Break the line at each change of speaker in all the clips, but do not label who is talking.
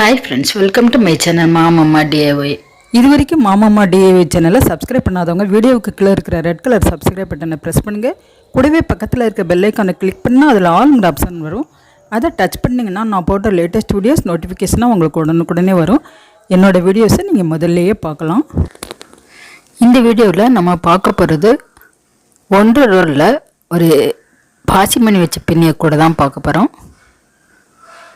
Hi friends welcome to my channel மாமம்மா DIY
இது வரைக்கும் மாமாமா DAV சேனலை சப்ஸ்கிரைப் பண்ணாதவங்க வீடியோவுக்கு கீழே இருக்கிற ரெட் கலர் சப்ஸ்கிரைப் பட்டனை ப்ரெஸ் பண்ணுங்கள் கூடவே பக்கத்தில் இருக்க பெல் ஐக்கானை கிளிக் பண்ணால் அதில் ஆல்ங்கிற ஆப்ஷன் வரும். அதை டச் பண்ணிங்கன்னா நான் போட்ட லேட்டஸ்ட் வீடியோஸ் நோட்டிஃபிகேஷனாக உங்களுக்கு உடனுக்குடனே வரும். என்னோடய வீடியோஸை நீங்கள் முதல்லையே பார்க்கலாம்.
இந்த வீடியோவில் நம்ம பார்க்க போகிறது ஒன்று ரோலில் ஒரு பாசிமணி வச்ச பின்னிய கூட தான் பார்க்க போகிறோம்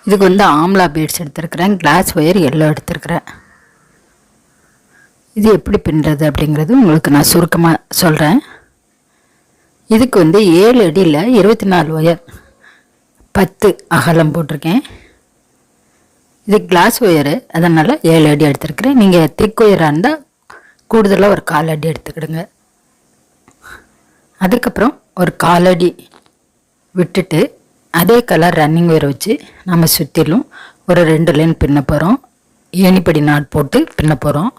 இதுக்கு வந்து ஆம்லா பீட்ஸ் எடுத்திருக்கிறேன். கிளாஸ் ஒயர் எல்லோ எடுத்திருக்கிறேன். இது எப்படி பின்னுறது அப்படிங்கிறது உங்களுக்கு நான் சுருக்கமாக சொல்கிறேன் இதுக்கு வந்து ஏழு அடியில் இருபத்தி நாலு ஒயர் பத்து அகலம் போட்டிருக்கேன். இது கிளாஸ் ஒயரு அதனால் ஏழு அடி எடுத்துருக்குறேன். நீங்கள் திக் ஒயராக இருந்தால் கூடுதலாக ஒரு கால் அடி எடுத்துக்கிடுங்க. அதுக்கப்புறம் ஒரு காலடி விட்டுட்டு அதே கலர் ரன்னிங் வேர் வச்சு நம்ம சுற்றிலும் ஒரு ரெண்டு லைன் பின்ன போகிறோம் ஏணிப்படி நாட் போட்டு பின்ன போகிறோம்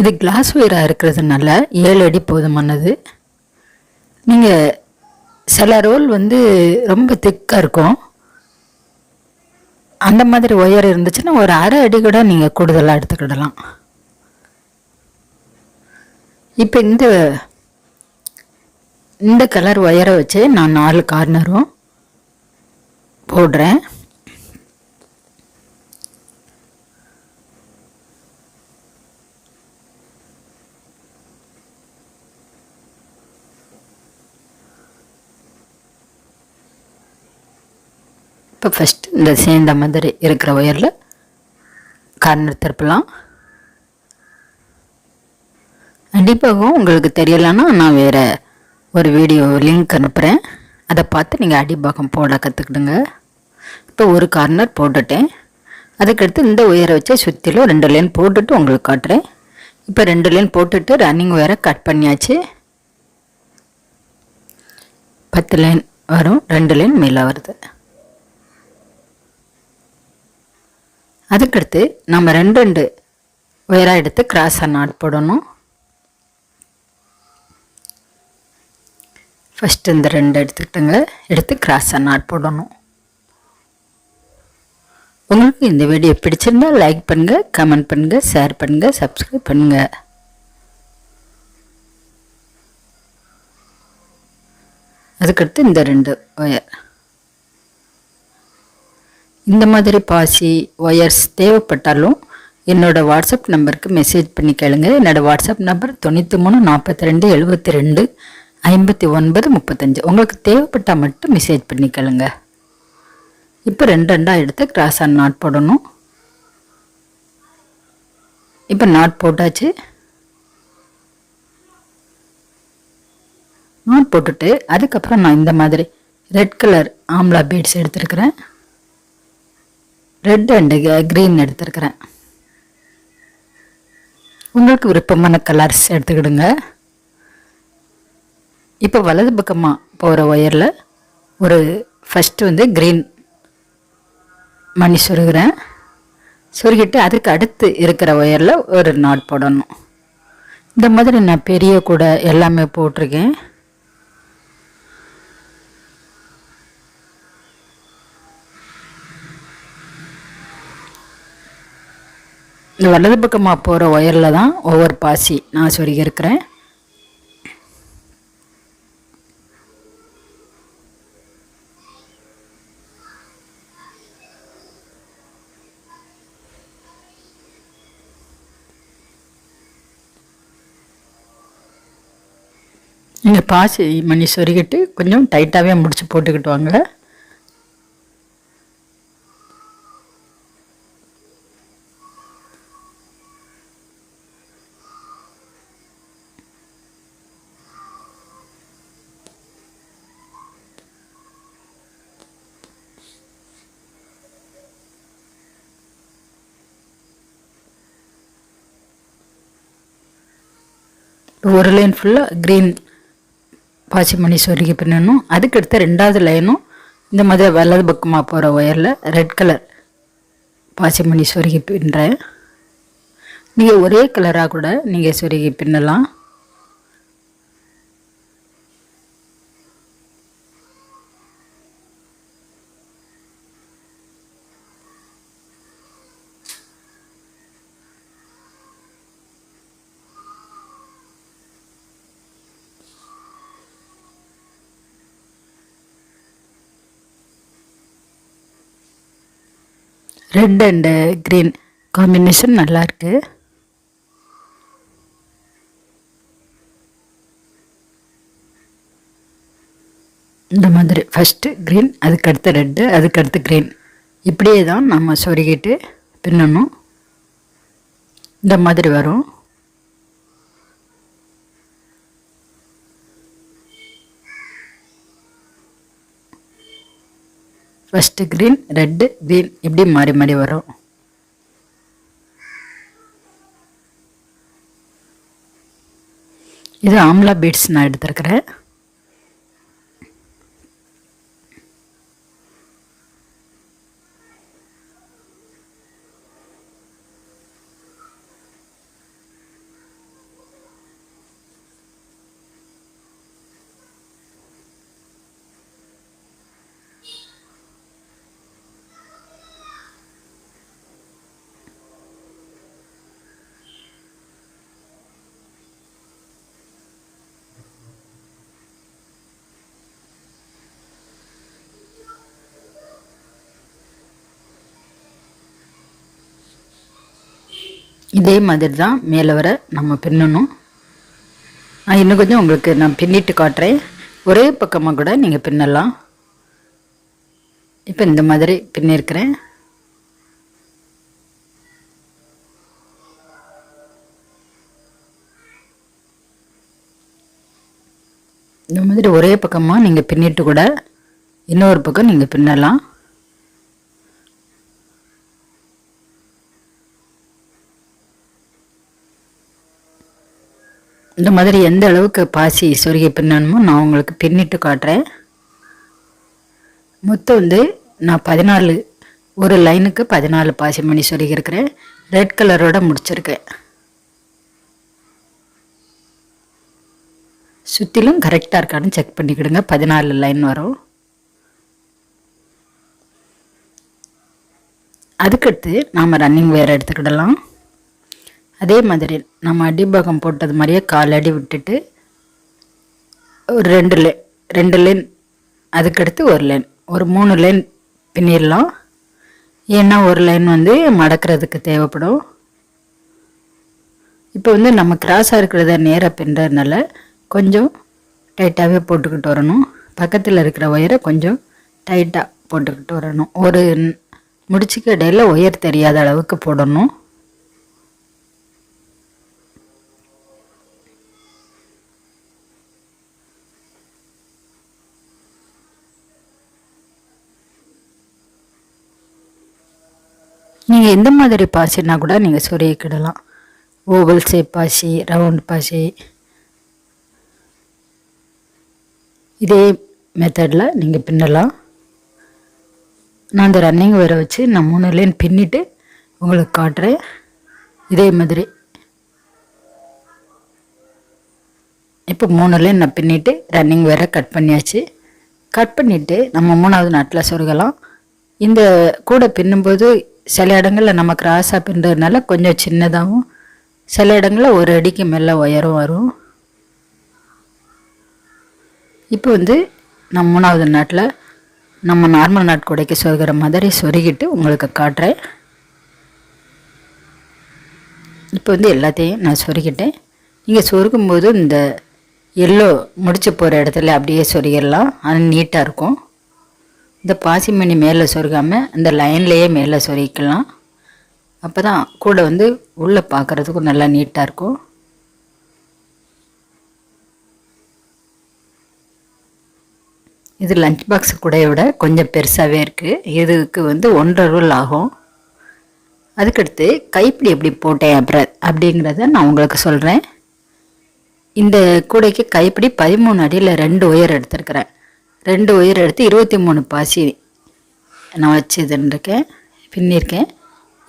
இது கிளாஸ் ஒயராக இருக்கிறதுனால ஏழு அடி போதுமானது. நீங்கள் சில ரோல் வந்து ரொம்ப திக்காக இருக்கும். அந்த மாதிரி ஒயர் இருந்துச்சுன்னா ஒரு அரை அடி கூட நீங்கள் கூடுதலாக எடுத்துக்கிடலாம். இப்போ இந்த இந்த கலர் ஒயரை வச்சு நான் நாலு கார்னரும் போடுறேன். இப்போ ஃபஸ்ட் இந்த சேர்ந்த மாதிரி இருக்கிற ஒயரில் கார்னர் திருப்பலாம். கண்டிப்பாகவும் உங்களுக்கு தெரியலைன்னா நான் வேறு ஒரு வீடியோ லிங்க் அனுப்புகிறேன் அதை பார்த்து நீங்கள் அடிப்பாகம் போட கற்றுக்கிடுங்க இப்போ ஒரு கார்னர் போட்டுட்டேன். அதுக்கடுத்து இந்த உயரை வச்சு சுற்றிலும் ரெண்டு லைன் போட்டுட்டு உங்களுக்கு காட்டுறேன். இப்போ ரெண்டு லைன் போட்டுட்டு ரன்னிங் ஒயரை கட் பண்ணியாச்சு. பத்து லைன் வரும் ரெண்டு லைன் மேலே வருது. அதுக்கடுத்து நம்ம ரெண்டு ரெண்டு உயராக எடுத்து கிராஸாக நாட் போடணும். ஃபஸ்ட்டு இந்த ரெண்டு எடுத்துக்கிட்டுங்க எடுத்து கிராஸாக நாட் போடணும். உங்களுக்கு இந்த வீடியோ பிடிச்சிருந்தா லைக் பண்ணுங்கள் கமெண்ட் பண்ணுங்கள் ஷேர் பண்ணுங்கள் சப்ஸ்கிரைப் பண்ணுங்கள் அதுக்கடுத்து இந்த ரெண்டு ஒயர் இந்த மாதிரி பாசி ஒயர்ஸ் தேவைப்பட்டாலும் என்னோடய வாட்ஸ்அப் நம்பருக்கு மெசேஜ் பண்ணி கேளுங்க. என்னோடய வாட்ஸ்அப் நம்பர் தொண்ணூற்றி மூணு நாற்பத்தி ரெண்டு எழுபத்தி ரெண்டு ஐம்பத்தி ஒன்பது முப்பத்தஞ்சு. உங்களுக்கு தேவைப்பட்டால் மட்டும் மெசேஜ் பண்ணிக்கலுங்க இப்போ ரெண்டு ரெண்டாக எடுத்து கிராஸ் ஆன் நாட் போடணும். இப்போ நாட் போட்டாச்சு. நாட் போட்டுட்டு அதுக்கப்புறம் நான் இந்த மாதிரி ரெட் கலர் ஆம்லா பீட்ஸ் எடுத்துருக்கிறேன். ரெட் அண்டு க்ரீன் எடுத்துருக்கிறேன். உங்களுக்கு விருப்பமான கலர்ஸ் எடுத்துக்கிடுங்க. இப்போ வலது பக்கமாக போகிற ஒயரில் ஒரு ஃபஸ்ட்டு வந்து க்ரீன் மணி சொருகிறேன். சொருகிட்டு அதுக்கு அடுத்து இருக்கிற ஒயரில் ஒரு நாட் போடணும். இந்த மாதிரி நான் பெரிய கூட எல்லாமே போட்டிருக்கேன். இந்த வலது பக்கமாக போகிற ஒயரில் தான் ஒவ்வொரு பாசி நான் சொருகி இந்த பாசி மணி சொருகிட்டு கொஞ்சம் டைட்டாகவே முடிச்சு போட்டுக்கிட்டு வாங்க. ஒரு லைன் ஃபுல்லாக க்ரீன் பாசிமணி சொருகி பின்னணும் அதுக்கடுத்து ரெண்டாவது லைனும் இந்த மாதிரி வலது பக்கமாக போகிற ஒயரில் ரெட் கலர் பாசிமணி சொருகி பின்னுறேன் நீங்கள் ஒரே கலராக கூட நீங்கள் சொருகி பின்னலாம். ரெட் அண்டு க்ரீன் காம்பினேஷன் நல்லாயிருக்கு இந்த மாதிரி ஃபஸ்ட்டு க்ரீன் அதுக்கடுத்து ரெட்டு அதுக்கடுத்து க்ரீன் இப்படியே தான் நம்ம சொருகிட்டு பின்னணும். இந்த மாதிரி வரும். ஃபஸ்ட்டு க்ரீன் ரெட்டு க்ரீன் இப்படி மாறி மாறி வரும்? இது ஆம்லா பீட்ஸ் நான் எடுத்திருக்கிறேன். இதே மாதிரி தான் மேலே வர நம்ம பின்னணும். நான் இன்னும் கொஞ்சம் உங்களுக்கு நான் பின்னிட்டு காட்டுறேன். ஒரே பக்கமாக கூட நீங்கள் பின்னலாம். இப்போ இந்த மாதிரி பின்னிருக்கிறேன். இந்த மாதிரி ஒரே பக்கமாக நீங்கள் பின்னிட்டு கூட இன்னொரு பக்கம் நீங்கள் பின்னலாம். இந்த மாதிரி எந்த அளவுக்கு பாசி சொருகி பின்னணுமோ நான் உங்களுக்கு பின்னிட்டு காட்டுறேன். மொத்தம் வந்து நான் பதினாலு ஒரு லைனுக்கு பதினாலு பாசி மணி சொருகியிருக்கிறேன் ரெட் கலரோட முடிச்சிருக்கேன். சுற்றிலும் கரெக்டாக இருக்கான்னு செக் பண்ணிக்கிடுங்க. பதினாலு லைன் வரும். அதுக்கடுத்து நாம் ரன்னிங் வேர் எடுத்துக்கிடலாம். அதே மாதிரி நம்ம அடிபாகம் போட்டது மாதிரியே கால் அடி விட்டுட்டு ஒரு ரெண்டு லைன் ரெண்டு லைன் அதுக்கடுத்து ஒரு லைன் ஒரு மூணு லைன் பின்னிடலாம். ஏன்னா ஒரு லைன் வந்து மடக்கிறதுக்கு தேவைப்படும். இப்போ வந்து நம்ம கிராஸாக இருக்கிறத நேராக பின்னுறதுனால கொஞ்சம் டைட்டாகவே போட்டுக்கிட்டு வரணும். பக்கத்தில் இருக்கிற ஒயரை கொஞ்சம் டைட்டாக போட்டுக்கிட்டு வரணும். ஒரு முடிச்சுக்கு இடையில ஒயர் தெரியாத அளவுக்கு போடணும். நீங்கள் எந்த மாதிரி பாசினா கூட நீங்கள் சொருகிக்கிடலாம் ஓவல் ஷேப் பாசி ரவுண்ட் பாசி. இதே மெத்தடில் நீங்கள் பின்னலாம். நான் அந்த ரன்னிங் வேற வச்சு நான் மூணு லைன் பின்னிட்டு உங்களுக்கு காட்டுறேன். இதே மாதிரி. இப்போ மூணு லைன் நான் பின்னிட்டு ரன்னிங் வேற கட் பண்ணியாச்சு. கட் பண்ணிவிட்டு நம்ம மூணாவது நாட்டில் சொருகலாம். இந்த கூடை பின்னும்போது சில இடங்களில் நம்ம கிராஸாக பின்னுறதுனால கொஞ்சம் சின்னதாகவும் சில இடங்களில் ஒரு அடிக்கு மேலே உயரம் வரும். இப்போ வந்து நான் மூணாவது நாட்டில் நம்ம நார்மல் நாட் கூடைக்கு சொருகிற மாதிரி சொருகிட்டு உங்களுக்கு காட்டுறேன். இப்போ வந்து எல்லாத்தையும் நான் சொருகிட்டேன். நீங்கள் சொருகும்போது இந்த எல்லோ முடிச்சு போகிற இடத்துல அப்படியே சொருகிடலாம். அது நீட்டாக இருக்கும். இந்த பாசிமணி மேலே சொருகாமல் இந்த லைன்லேயே மேலே சொருகிக்கலாம். அப்போ தான் கூட வந்து உள்ளே பார்க்குறதுக்கும் நல்லா நீட்டாக இருக்கும். இது லஞ்ச் பாக்ஸ் கூடையை விட கொஞ்சம் பெருசாகவே இருக்குது இதுக்கு வந்து ஒன்றரை ரூல் ஆகும். அதுக்கடுத்து கைப்பிடி எப்படி போட்டேன் அப்புறம் அப்படிங்கிறத நான் உங்களுக்கு சொல்கிறேன் இந்த கூடைக்கு கைப்பிடி பதிமூணு அடியில் ரெண்டு ஒயர் எடுத்திருக்கிறேன். ரெண்டு உயிர் எடுத்து இருபத்தி மூணு பாசி நான் வச்சுதுன்ருக்கேன் பின்னிருக்கேன்.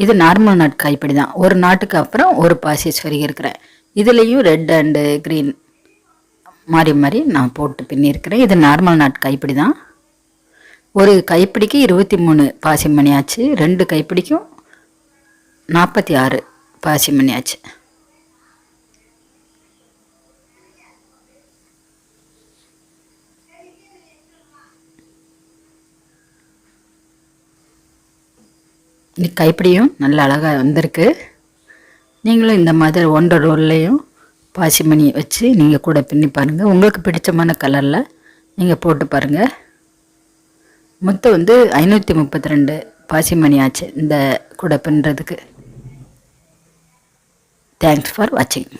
இது நார்மல் நாட் கைப்பிடி தான் ஒரு நாட்டுக்கு அப்புறம் ஒரு பாசி சொருகியிருக்கிறேன் இதுலேயும் ரெட் அண்டு க்ரீன் மாறி மாறி நான் போட்டு பின்னிருக்கிறேன். இது நார்மல் நாட் கைப்பிடி தான் ஒரு கைப்பிடிக்கு இருபத்தி மூணு பாசி மணி ஆச்சு ரெண்டு கைப்பிடிக்கும் நாற்பத்தி ஆறு பாசி மணி ஆச்சு கைப்பிடியும் நல்ல அழகாக வந்திருக்கு. நீங்களும் இந்த மாதிரி ஒன்றரை ரோல்லையும் பாசிமணி வச்சு நீங்கள் கூட பின்னி பாருங்கள் உங்களுக்கு பிடிச்சமான கலரில் நீங்கள் போட்டு பாருங்கள் மொத்தம் வந்து ஐநூற்றி முப்பத்தி ரெண்டு பாசிமணி ஆச்சு இந்த கூட பின்னுறதுக்கு. தேங்க்ஸ் ஃபார் வாட்சிங்